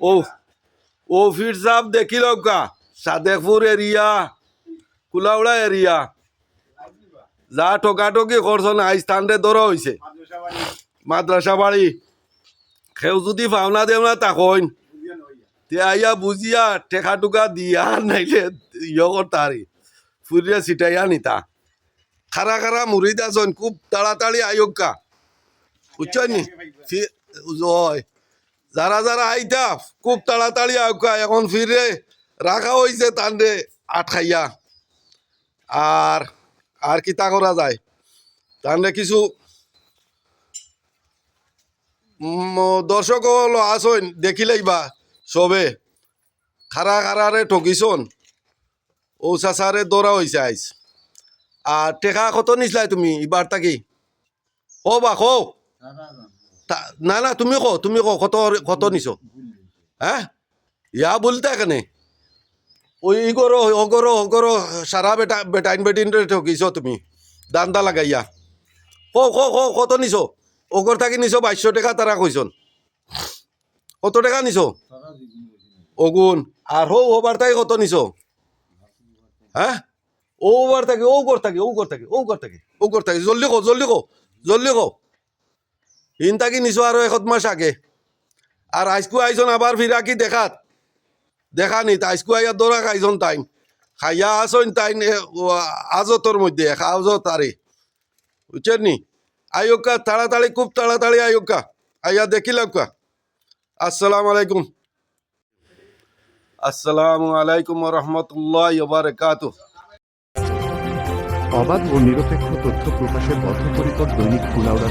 ও ও ফির সাহেব দেখিল কা সাদেকপুর এরিয়া, কুলাউড়া এরিয়া। যা টোকাটকি করছ না স্থানরে ধরা হয়েছে মাদ্রাসা বাড়ি কেউ যদি পাওনা দেও না তাকইন। তে আইয়া বুঝিয়া টেকা টুকা দিয়া নাইলে ইয়ে করতারি ফুরিয়া ছিটাইয়া নিতা। খারা খারা মুড়ি দাসন খুব তাড়াতাড়ি আয়োগা বুঝছ নি? হয় যারা যারা আইতা খুব তাড়াতাড়ি আউকা, এখন ফিরে রাখা হয়েছে তান্ডে আটকাইয়া আর আর কিতা করা যায়? তান্ডে কিছু দর্শক হলো আসইন দেখিলেইবা সবে। খারা খারারে ঠকিছন ও চাচারে দৌড়া হয়েছে আইস আর টেকা কত নিছিলাই তুমি এবার তাকি কো? বা কো তা- না না, তুমি কো তুমি কো কত কত নিছো? হ্যাঁ? ইয়া বলতে কেনে ওই ইগরো অগরো অগরো সারা বেটা বেটাইন বেটিন ঠকিছ তুমি। দান্দা লাগাইয়া। কো কো কো কত নিছো? অগর থাকি নিছো বাইশশো টাকা, তারা কইছন। কত টাকা নিছো? অগুন আর হো ওবার তাই কত নিছো? হ্যাঁ? ও ওবার থাকে ও কর থাকে ও কর থাকে ও কর থাকে ও কর থাকে। জলদি কো জলদি কো জলদি কো ইন তাকি নিছো আরও এক মাস আগে আর আইসকু আইছন আবার ফিরা কি দেখাত? দেখা নি আইসকু আইয়া দৌড়া খাইছন তাইন খাইয়া আসন ও, আজতর মধ্যে আজত আরে বুঝছেন নি? আয়োগা তাড়াতাড়ি খুব তাড়াতাড়ি আয়োগা আইয়া দেখিলাম আসসালামু আলাইকুম। আসসালামু আলাইকুম রহমতুল্লাহ বারকাত অবাধ ও নিরপেক্ষ তথ্য প্রকাশের বদ্ধপরিকর দৈনিক কুলাউড়া